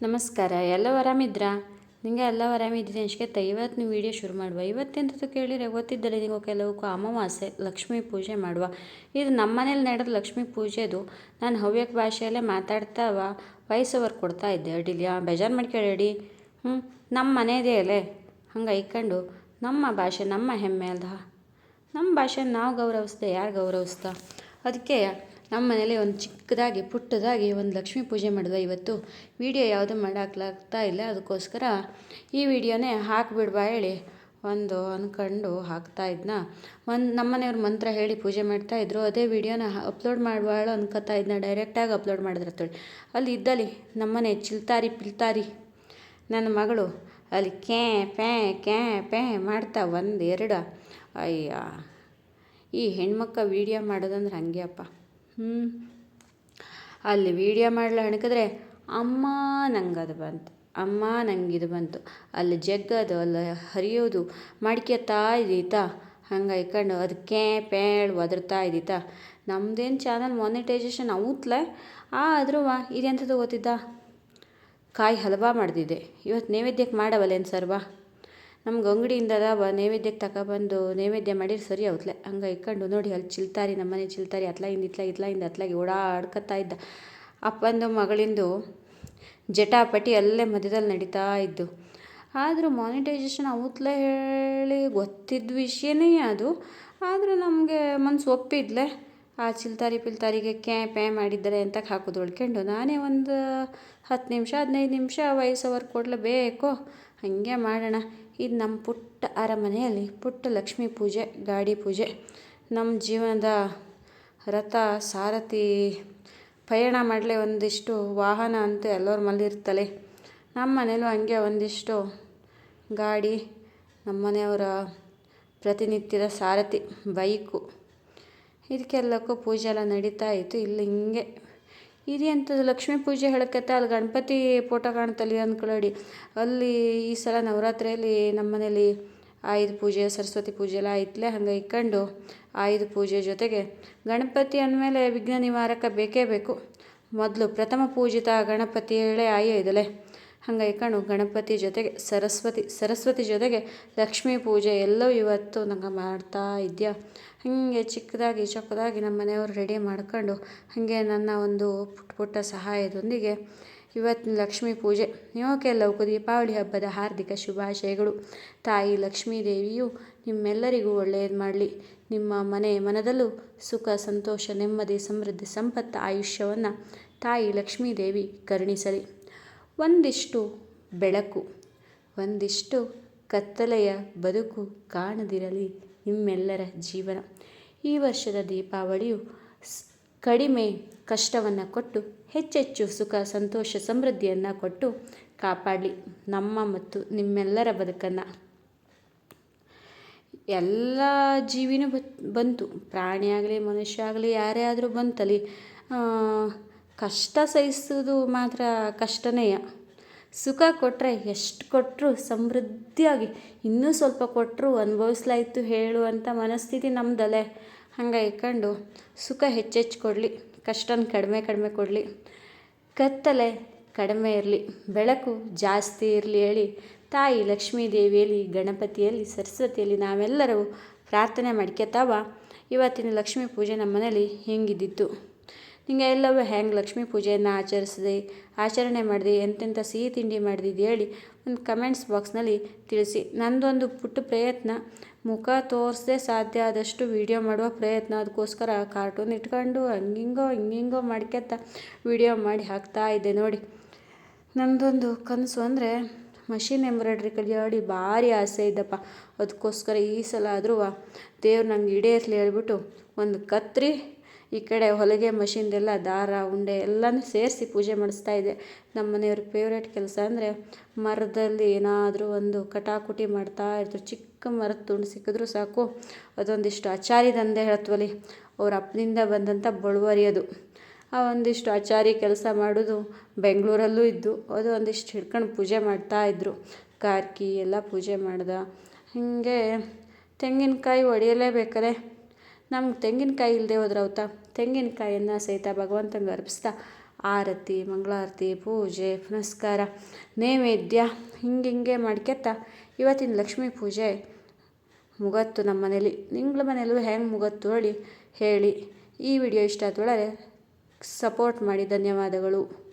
ನಮಸ್ಕಾರ ಎಲ್ಲವೂ ಆರಾಮಿದ್ರಾ? ನಿಂಗೆ ಎಲ್ಲ ಆರಾಮಿದ್ದೀನಿ ತ ಇವತ್ತು ನೀವು ವೀಡಿಯೋ ಶುರು ಮಾಡುವ. ಇವತ್ತೆಂತದ್ದು ಕೇಳಿದರೆ ಗೊತ್ತಿದ್ದರೆ ನೀವು ಕೆಲವಕ್ಕೂ ಅಮಾವಾಸ್ಯೆ, ಲಕ್ಷ್ಮೀ ಪೂಜೆ ಮಾಡುವ. ಇದು ನಮ್ಮ ಮನೇಲಿ ನಡೆದ ಲಕ್ಷ್ಮೀ ಪೂಜೆದು ನಾನು ಹವ್ಯಕ ಭಾಷೆಯಲ್ಲೇ ಮಾತಾಡ್ತಾ ವಾಯ್ಸ್ ಕೊಡ್ತಾ ಇದ್ದೆ. ಅಡ್ಡಿಲಿ ಬೇಜಾರು ಮಾಡ್ಕೊಳ್ಳಿ ಹ್ಞೂ ನಮ್ಮ ಮನೆಯದೇ ಅಲ್ಲೇ ಹಂಗೆ ಐಕಂಡು, ನಮ್ಮ ಭಾಷೆ ನಮ್ಮ ಹೆಮ್ಮೆ ಅಲ್ದ? ನಮ್ಮ ಭಾಷೆ ನಾವು ಗೌರವಿಸ್ದೆ, ಯಾರು ಗೌರವಿಸ್ತಾ? ಅದಕ್ಕೆ ನಮ್ಮ ಮನೇಲಿ ಒಂದು ಚಿಕ್ಕದಾಗಿ, ಪುಟ್ಟದಾಗಿ ಒಂದು ಲಕ್ಷ್ಮೀ ಪೂಜೆ ಮಾಡಿದ್ವಿ ಇವತ್ತು. ವಿಡಿಯೋ ಯಾವುದೂ ಮಾಡೋಕ್ಲಾಗ್ತಾ ಇಲ್ಲ, ಅದಕ್ಕೋಸ್ಕರ ಈ ವಿಡಿಯೋನೇ ಹಾಕಿಬಿಡ್ಬಾ ಹೇಳಿ ಒಂದು ಅಂದ್ಕೊಂಡು ಹಾಕ್ತಾ ಇದ್ನ. ಒಂದು ನಮ್ಮ ಮನೆಯವ್ರ ಮಂತ್ರ ಹೇಳಿ ಪೂಜೆ ಮಾಡ್ತಾ ಇದ್ರು, ಅದೇ ವಿಡಿಯೋನ ಅಪ್ಲೋಡ್ ಮಾಡುವಾಳು ಅನ್ಕೋತಾ ಇದ್ನ, ಡೈರೆಕ್ಟಾಗಿ ಅಪ್ಲೋಡ್ ಮಾಡಿದ್ರೆ ತೊಳಿ. ಅಲ್ಲಿ ಇದ್ದಲ್ಲಿ ನಮ್ಮನೆ ಚಿಲ್ತಾರಿ ಪಿಲ್ತಾರಿ ನನ್ನ ಮಗಳು, ಅಲ್ಲಿ ಕ್ಯಾ ಪ್ಯಾ ಕ್ಯಾ ಪ್ಯಾ ಮಾಡ್ತಾ ಒಂದು ಎರಡು ಅಯ್ಯ, ಈ ಹೆಣ್ಮಕ್ಕ ವೀಡಿಯೋ ಮಾಡೋದಂದ್ರೆ ಹಂಗೆ ಅಪ್ಪ. ಹ್ಞೂ ಅಲ್ಲಿ ವೀಡಿಯೋ ಮಾಡ್ಲ ಹಣಕಿದ್ರೆ, ಅಮ್ಮ ನಂಗೆ ಅದು ಬಂತು, ಅಮ್ಮ ನಂಗೆ ಇದು ಬಂತು. ಅಲ್ಲಿ ಜಗ್ಗದು ಅಲ್ಲಿ ಹರಿಯೋದು ಮಾಡ್ಕೊತಾ ಇದ್ದೀತಾ? ಹಂಗೆ ಇಕ್ಕೊಂಡು ಅದು ಪೇಳ್ ಒದರ್ತಾ ಇದ್ದೀತಾ? ನಮ್ಮದೇನು ಚಾನಲ್ ಮಾನಿಟೈಸೇಷನ್ ಆದರೂ ವಾ ಇದೆಂಥದ್ದು ಗೊತ್ತಿದ್ದ? ಕಾಯಿ ಹಲ್ವಾ ಮಾಡ್ದಿದ್ದೆ ಇವತ್ತು ನೈವೇದ್ಯಕ್ಕೆ ಮಾಡವಲ್ಲೇನು ಸರ್ವಾ? ನಮ್ಗೆ ಅಂಗಡಿಯಿಂದ ಅದಾವ ನೈವೇದ್ಯಕ್ಕೆ ತಗೊಬಂದು ನೈವೇದ್ಯ ಮಾಡಿದ್ರೆ ಸರಿ ಅವತ್ಲೆ ಹಂಗೆ ಇಕ್ಕೊಂಡು ನೋಡಿ ಅಲ್ಲಿ ಚಿಲ್ತಾರಿ ನಮ್ಮನೆ ಚಿಲ್ತಾರಿ, ಅತ್ಲಾಗಿಂದ ಇತ್ಲಾಗ, ಇತ್ಲಾಗಿಂದ ಅತ್ಲಾಗಿ ಓಡಾಡ್ಕೊತಾ ಇದ್ದ. ಅಪ್ಪಂದು ಮಗಳಿಂದು ಜಟಾಪಟಿ ಅಲ್ಲೇ ಮಧ್ಯದಲ್ಲಿ ನಡೀತಾ ಇದ್ದು. ಆದರೂ ಮಾನಿಟೈಸೇಷನ್ ಅವತ್ಲೆ ಹೇಳಿ ಗೊತ್ತಿದ್ದ ವಿಷಯನೇ ಅದು. ಆದರೂ ನಮಗೆ ಮನಸ್ಸು ಒಪ್ಪಿದ್ಲೆ. ಆ ಚಿಲ್ತಾರಿ ಪಿಲ್ತಾರಿಗೆ ಕ್ಯಾ, ಪ್ಯಾ ಮಾಡಿದ್ದಾರೆ ಅಂತ ಹಾಕೋದು ಉಳ್ಕೊಂಡು ನಾನೇ ಒಂದು ಹತ್ತು ನಿಮಿಷ, ಹದಿನೈದು ನಿಮಿಷ ವಾಯ್ಸ್ ಓವರ್ ಕೊಡಲೇಬೇಕು ಹಾಗೆ ಮಾಡೋಣ. ಇದು ನಮ್ಮ ಪುಟ್ಟ ಅರಮನೆಯಲ್ಲಿ ಪುಟ್ಟ ಲಕ್ಷ್ಮೀ ಪೂಜೆ, ಗಾಡಿ ಪೂಜೆ. ನಮ್ಮ ಜೀವನದ ರಥ, ಸಾರಥಿ, ಪಯಣ ಮಾಡಲೇ ಒಂದಿಷ್ಟು ವಾಹನ ಅಂತ ಎಲ್ಲರ ಮಲ್ಲಿರ್ತಲೆ ನಮ್ಮ ಮನೇಲೂ ಹಂಗೆ ಒಂದಿಷ್ಟು ಗಾಡಿ, ನಮ್ಮ ಮನೆಯವರ ಪ್ರತಿನಿತ್ಯದ ಸಾರಥಿ, ಬೈಕು. ಇದಕ್ಕೆಲ್ಲಕ್ಕೂ ಪೂಜೆ ಎಲ್ಲ ನಡೀತಾ ಇತ್ತು. ಇಲ್ಲಿ ಹಿಂಗೆ ಇದು ಎಂಥದ್ದು ಲಕ್ಷ್ಮೀ ಪೂಜೆ ಹೇಳಕತ್ತೆ ಅಲ್ಲಿ ಗಣಪತಿ ಫೋಟೋ ಕಾಣ್ತಲ್ಲಿ ಅಂದ್ಕೊಳ್ಳಿ ಅಲ್ಲಿ ಈ ಸಲ ನವರಾತ್ರಿಯಲ್ಲಿ ನಮ್ಮ ಮನೇಲಿ ಆಯುಧ ಪೂಜೆ, ಸರಸ್ವತಿ ಪೂಜೆ ಎಲ್ಲ ಐತ್ಲೆ. ಹಂಗೆ ಇಕ್ಕಂಡು ಆಯುಧ ಪೂಜೆ ಜೊತೆಗೆ ಗಣಪತಿ ಅಂದಮೇಲೆ ವಿಘ್ನ ನಿವಾರಕ ಬೇಕೇ ಬೇಕು. ಮೊದಲು ಪ್ರಥಮ ಪೂಜಿತ ಗಣಪತಿ ಹೇಳೇ ಆಯೇ ಇದಲೆ. ಹಂಗೆ ಕಣು ಗಣಪತಿ ಜೊತೆಗೆ ಸರಸ್ವತಿ ಸರಸ್ವತಿ ಜೊತೆಗೆ ಲಕ್ಷ್ಮೀ ಪೂಜೆ ಎಲ್ಲವೂ ಇವತ್ತು ನಂಗೆ ಮಾಡ್ತಾ ಇದೆಯಾ? ಹಾಗೆ ಚಿಕ್ಕದಾಗಿ ಚೊಕ್ಕದಾಗಿ ನಮ್ಮ ಮನೆಯವರು ರೆಡಿ ಮಾಡ್ಕೊಂಡು ಹಾಗೆ ನನ್ನ ಒಂದು ಪುಟ್ಟ ಪುಟ್ಟ ಸಹಾಯದೊಂದಿಗೆ ಇವತ್ತಿನ ಲಕ್ಷ್ಮೀ ಪೂಜೆ. ನಿಮಗೆಲ್ಲವಕ್ಕೂ ದೀಪಾವಳಿ ಹಬ್ಬದ ಹಾರ್ದಿಕ ಶುಭಾಶಯಗಳು. ತಾಯಿ ಲಕ್ಷ್ಮೀ ದೇವಿಯು ನಿಮ್ಮೆಲ್ಲರಿಗೂ ಒಳ್ಳೆಯದು ಮಾಡಲಿ. ನಿಮ್ಮ ಮನೆ ಮನದಲ್ಲೂ ಸುಖ, ಸಂತೋಷ, ನೆಮ್ಮದಿ, ಸಮೃದ್ಧಿ, ಸಂಪತ್ತು, ಆಯುಷ್ಯವನ್ನು ತಾಯಿ ಲಕ್ಷ್ಮೀ ದೇವಿ ಕರುಣಿಸಲಿ. ಒಂದಿಷ್ಟು ಬೆಳಕು, ಒಂದಿಷ್ಟು ಕತ್ತಲೆಯ ಬದುಕು ಕಾಣದಿರಲಿ ನಿಮ್ಮೆಲ್ಲರ ಜೀವನ. ಈ ವರ್ಷದ ದೀಪಾವಳಿಯು ಕಡಿಮೆ ಕಷ್ಟವನ್ನು ಕೊಟ್ಟು, ಹೆಚ್ಚೆಚ್ಚು ಸುಖ, ಸಂತೋಷ, ಸಮೃದ್ಧಿಯನ್ನು ಕೊಟ್ಟು ಕಾಪಾಡಲಿ ನಮ್ಮ ಮತ್ತು ನಿಮ್ಮೆಲ್ಲರ ಬದುಕನ್ನು. ಎಲ್ಲ ಜೀವಿನೂ ಬಂತು ಪ್ರಾಣಿ ಆಗಲಿ ಮನುಷ್ಯ ಆಗಲಿ, ಯಾರೇ ಆದರೂ ಬಂತಲ್ಲಿ ಕಷ್ಟ ಸಹಿಸೋದು ಮಾತ್ರ ಕಷ್ಟನೇ. ಸುಖ ಕೊಟ್ಟರೆ ಎಷ್ಟು ಕೊಟ್ಟರು ಸಮೃದ್ಧಿಯಾಗಿ, ಇನ್ನೂ ಸ್ವಲ್ಪ ಕೊಟ್ಟರು ಹೇಳು ಅಂತ ಮನಸ್ಥಿತಿ ನಮ್ಮದಲ್ಲೇ ಹಂಗೆ ಇಟ್ಕೊಂಡು ಸುಖ ಹೆಚ್ಚೆಚ್ಚು ಕೊಡಲಿ, ಕಷ್ಟನ ಕಡಿಮೆ ಕಡಿಮೆ ಕೊಡಲಿ. ಕತ್ತಲೆ ಕಡಿಮೆ ಇರಲಿ, ಬೆಳಕು ಜಾಸ್ತಿ ಇರಲಿ ಹೇಳಿ ತಾಯಿ ಲಕ್ಷ್ಮೀ ದೇವಿಯಲ್ಲಿ ಗಣಪತಿಯಲ್ಲಿ, ಸರಸ್ವತಿಯಲ್ಲಿ ನಾವೆಲ್ಲರೂ ಪ್ರಾರ್ಥನೆ ಮಾಡ್ಕೊತಾವ ಇವತ್ತಿನ ಲಕ್ಷ್ಮೀ ಪೂಜೆ ನಮ್ಮ ಮನೇಲಿ ಹಿಂಗಿದ್ದಿತ್ತು? ನಿಂಗೆ ಎಲ್ಲವೂ ಹೆಂಗೆ ಲಕ್ಷ್ಮೀ ಪೂಜೆಯನ್ನು ಆಚರಿಸಿದೆ, ಆಚರಣೆ ಮಾಡಿದೆ, ಎಂತೆಂಥ ಸಿಹಿ ತಿಂಡಿ ಮಾಡಿದೆ ಹೇಳಿ ಒಂದು ಕಮೆಂಟ್ಸ್ ಬಾಕ್ಸ್ನಲ್ಲಿ ತಿಳಿಸಿ. ನಂದೊಂದು ಪುಟ್ಟ ಪ್ರಯತ್ನ, ಮುಖ ತೋರಿಸದೆ ಸಾಧ್ಯ ಆದಷ್ಟು ವೀಡಿಯೋ ಮಾಡುವ ಪ್ರಯತ್ನ ಅದಕ್ಕೋಸ್ಕರ ಕಾರ್ಟೂನ್ ಇಟ್ಕೊಂಡು ಹಂಗಿಂಗೋ ಹಿಂಗಿಂಗೋ ಮಾಡ್ಕೊತ ವೀಡಿಯೋ ಮಾಡಿ ಹಾಕ್ತಾ ಇದ್ದೆ ನೋಡಿ. ನನ್ನದೊಂದು ಕನಸು ಅಂದರೆ ಮಷಿನ್ ಎಂಬ್ರಾಯ್ಡ್ರಿ ಕಲಿಯೋಡಿ ಭಾರಿ ಆಸೆ ಇದ್ದಪ್ಪ. ಅದಕ್ಕೋಸ್ಕರ ಈ ಸಲ ಆದರೂ ದೇವ್ರು ನಂಗೆ ಈಡೇರ್ಲಿ ಹೇಳ್ಬಿಟ್ಟು ಒಂದು ಕತ್ರಿ ಈ ಕಡೆ ಹೊಲಿಗೆ ಮಷಿನ್ದೆಲ್ಲ, ದಾರ, ಉಂಡೆ ಎಲ್ಲನೂ ಸೇರಿಸಿ ಪೂಜೆ ಮಾಡಿಸ್ತಾ ಇದೆ. ನಮ್ಮ ಮನೆಯವ್ರ ಫೇವ್ರೇಟ್ ಕೆಲಸ ಅಂದರೆ ಮರದಲ್ಲಿ ಏನಾದರೂ ಒಂದು ಕಟಾಕುಟಿ ಮಾಡ್ತಾ ಇರ್ತಾರೆ ಚಿಕ್ಕ ಮರದ ತುಂಡು ಸಿಕ್ಕಿದ್ರೂ ಸಾಕು. ಅದೊಂದಿಷ್ಟು ಆಚಾರಿ ದಂಧೆ ಹೇಳ್ತವಲ್ಲಿ ಅವ್ರ ಅಪ್ಪನಿಂದ ಬಂದಂಥ ಬಳುವರಿ ಆ ಒಂದಿಷ್ಟು ಆಚಾರಿ ಕೆಲಸ ಮಾಡೋದು ಬೆಂಗಳೂರಲ್ಲೂ ಇದ್ದು, ಅದು ಒಂದಿಷ್ಟು ಹಿಡ್ಕೊಂಡು ಪೂಜೆ ಮಾಡ್ತಾಯಿದ್ರು ಕಾರ್ಕಿ ಎಲ್ಲ ಪೂಜೆ ಮಾಡ್ದೆ. ಹೀಗೆ ತೆಂಗಿನಕಾಯಿ ಒಡೆಯಲೇಬೇಕಾರೆ ನಮ್ಗೆ ತೆಂಗಿನಕಾಯಿ ಇಲ್ಲದೆ ಹೋದ್ರೆ ಅವತ್ತ ತೆಂಗಿನಕಾಯನ್ನು ಸಹಿತ ಭಗವಂತಂಗೆ ಅರ್ಪಿಸ್ತಾ ಆರತಿ, ಮಂಗಳಾರತಿ, ಪೂಜೆ, ಪುನಸ್ಕಾರ, ನೈವೇದ್ಯ, ಹಿಂಗೆ ಹಿಂಗೆ ಮಾಡ್ಕೊತ ಇವತ್ತಿನ ಲಕ್ಷ್ಮೀ ಪೂಜೆ ಮುಗತ್ತು ನಮ್ಮ ಮನೇಲಿ. ನಿಂಗಳ ಮನೇಲೂ ಹೆಂಗೆ ಮುಗತ್ತು ಹೇಳಿ ಹೇಳಿ. ಈ ವಿಡಿಯೋ ಇಷ್ಟ ಆದೊಳಗೆ ಸಪೋರ್ಟ್ ಮಾಡಿ. ಧನ್ಯವಾದಗಳು.